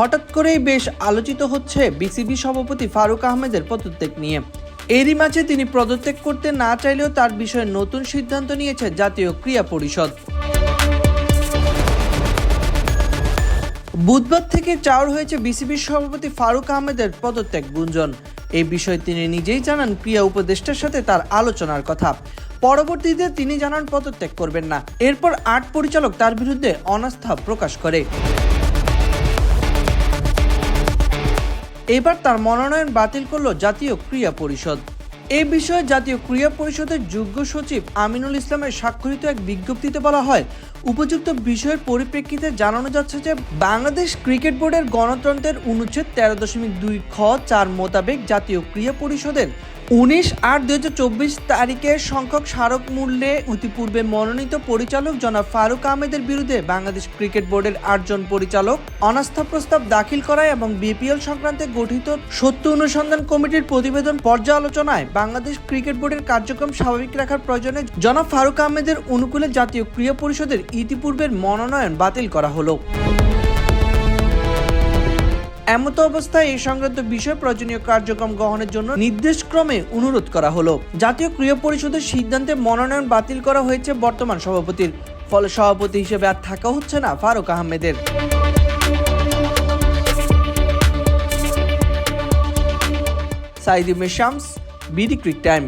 হঠাৎ করেই বেশ আলোচিত হচ্ছে বিসিবি সভাপতি ফারুক আহমেদের পদত্যাগ নিয়ে। এরই মাঝে তিনি পদত্যাগ করতে না চাইলেও তার বিষয়ে নতুন সিদ্ধান্ত নিয়েছে জাতীয় ক্রীড়া পরিষদ। বুধবার থেকে চাউর হয়েছে বিসিবির সভাপতি ফারুক আহমেদের পদত্যাগ গুঞ্জন। এই বিষয়ে তিনি নিজেই জানান ক্রিয়া উপদেষ্টার সাথে তার আলোচনার কথা। পরবর্তীতে তিনি জানান পদত্যাগ করবেন না। এরপর আট পরিচালক তার বিরুদ্ধে অনাস্থা প্রকাশ করে। এবার তার মনোনয়ন বাতিল করল জাতীয় ক্রিয়া পরিষদ। এ বিষয়ে জাতীয় ক্রিয়া পরিষদের যোগ্য সচিব আমিনুল ইসলামের স্বাক্ষরিত এক বিজ্ঞপ্তিতে বলা হয় উপযুক্ত বিষয়ের পরিপ্রেক্ষিতে জানানো যাচ্ছে যে বাংলাদেশ ক্রিকেট বোর্ডের গণতন্ত্রের অনুচ্ছেদ তেরো দশমিক দুই খ চার মোতাবেক জাতীয় ক্রীড়া পরিষদের উনিশ আট দুই হাজার চব্বিশ তারিখের সংখ্যক স্মারক মূল্যে ইতিপূর্বে মনোনীত পরিচালক জনাব ফারুক আহমেদের বিরুদ্ধে বাংলাদেশ ক্রিকেট বোর্ডের আটজন পরিচালক অনাস্থা প্রস্তাব দাখিল করায় এবং বিপিএল সংক্রান্তে গঠিত সত্য অনুসন্ধান কমিটির প্রতিবেদন পর্যালোচনায় বাংলাদেশ ক্রিকেট বোর্ডের কার্যক্রম স্বাভাবিক রাখার প্রয়োজনে জনাব ফারুক আহমেদের অনুকূলে জাতীয় ক্রীড়া পরিষদের ইতিপূর্বের মনোনয়ন বাতিল করা হলো। এমত অবস্থায় এই সংক্রান্ত বিষয় প্রয়োজনীয় কার্যক্রম গ্রহণের জন্য নির্দেশক্রমে অনুরোধ করা হলো। জাতীয় ক্রীড়া পরিষদের সিদ্ধান্তে মনোনয়ন বাতিল করা হয়েছে বর্তমান সভাপতির। ফলে সভাপতি হিসেবে আর থাকা হচ্ছে না ফারুক আহমেদের। সাইদিমের শামস বিডি ক্রিক টাইম।